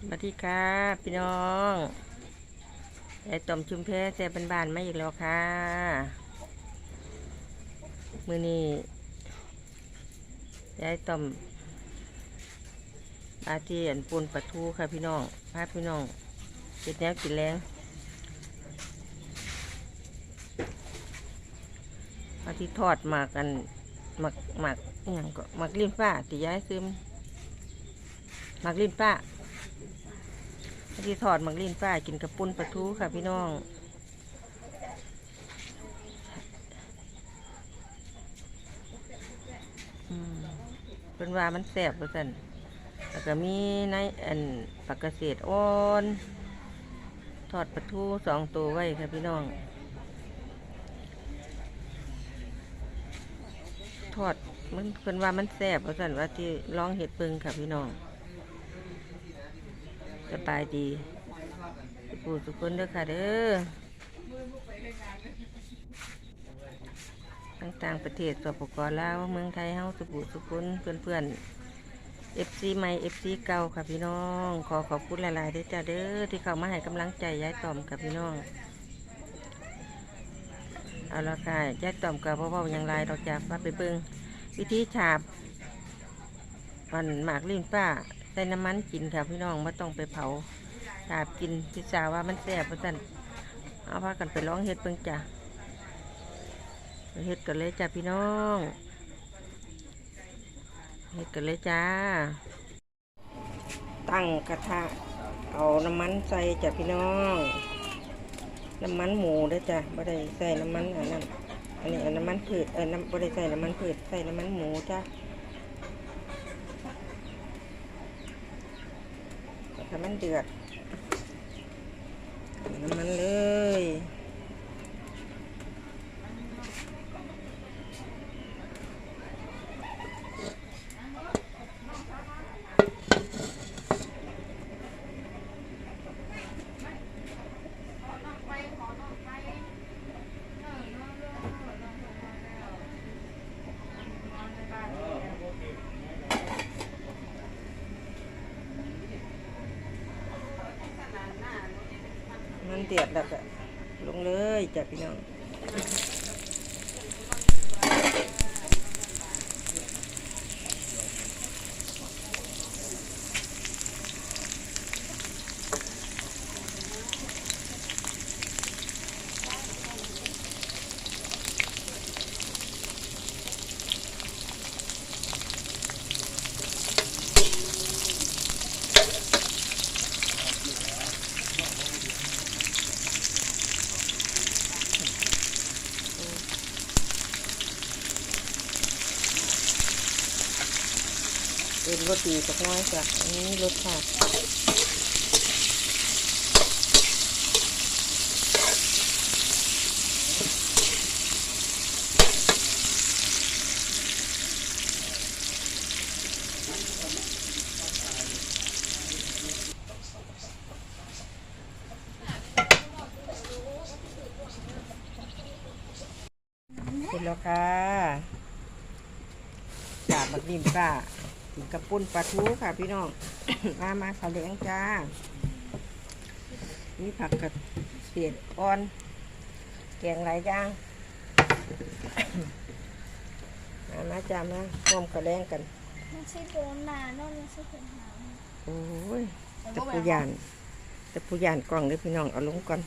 สวัสดีครับพี่น้องยายต่อมชุมแพแซ่บบานๆมาอีกแล้วค่ะ มือนี้ยายต่อมอาเจียนปูนปลาทูค่ะพี่น้องพาพี่น้องเจ็ดแนวกินแรงมาที่ทอดหมากกันหมักหมักอหย่างก็หมักลิ้นฟ้าตีย้ายซึมหมักลิ้นฟ้า ที่ทอดหมักลิ้นป้ากินกับปุ้นปลาทูค่ะพี่น้องอืมเป็นว่ามันแสบประสันแล้วก็มีในอันปักเกษตรอ่อนทอดปลาทูสองตัวไว้ค่ะพี่น้อง ทอดมันเป็นว่ามันแสบประสันว่าที่ร้องเห็ดปิงค่ะพี่น้อง สบายดีสุขสุขคนเด้อค่ะเด้อต่างประเทศสปปลาวเมืองไทยเฮาสุขสุขคนเพื่อนๆ FC ใหม่ FC เก่าค่ะพี่น้อง ขอขอบคุณหลายๆด้วยจ้าเด้อที่เข้ามาให้กำลังใจยายต่อมค่ะพี่น้องเอาละค่ะยายต่อมกับพ่อๆอย่างไรเราจะมาไปเบิ่งวิธีฉาบมันหมากลิ้นป้า ใส่น้ำมันกินค่ะพี่น้องไม่ต้องไปเผาฉาบกินพิซาว่ามันแซ่บเพราะฉะนั้นเอาพากันไปร้องเฮ็ดเบิ่งจ้ะเฮ็ดกันเลยจ้ะพี่น้องเฮ็ดกันเลยจ้า ตั้งกระทะเอาน้ำมันใส่จ้ะพี่น้อง น้ำมันหมูเด้จ้ะไม่ได้ใส่น้ำมันอันนั้นอันนี้นน้ำมันพืชเออน้ำไม่ได้ใส่น้ำมันพืชใส่น้ำมันหมูจ้ะ ถ้ามันเดือดน้ำมันเลย มันเดือดแล้วก็ลงเลยจ้ะพี่น้องเป็ นรสดีสักน้อยจ้ะอันนี้รสชาติเสร็จแล้วค่ะจาบบักดิมป้า กินกับปุ้นปลาทูค่ะ พี่น้อง มามาข้าวเหลียงจ้ามีผักกับเสียดอ่อน แกงหลายอย่างมามาจ้ามาร่วมกระแรงกันไม่ใช่โดนมาโน่นไม่ใช่เป็นหางโอ้ยตะปูยานตะปูยานกล่องเด้อพี่น้องเอาลงก่อน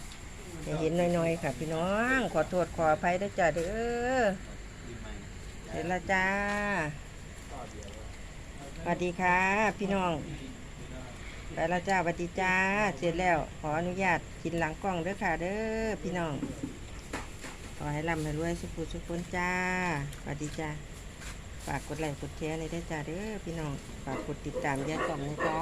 ให้เห็นน้อยๆค่ะ พี่น้องขอโทษขออภัยด้วยจ้าเด้อเสร็จแล้วจ้า สวัสดีค่ะ พี่น้อง ไปแล้วจ้าสวัสดีจ้า เสร็จแล้ว ขออนุญาตกินหลังกล้องเด้อค่ะ เด้อพี่น้อง ขอให้ร่ำให้รวยสุขสุขคนจ้าสวัสดีจ้าฝากกดไลค์กดแชร์ในอยเด้จ้าเด้อพี่น้อง ฝากกดติดตามยายกล่อมนะจ้า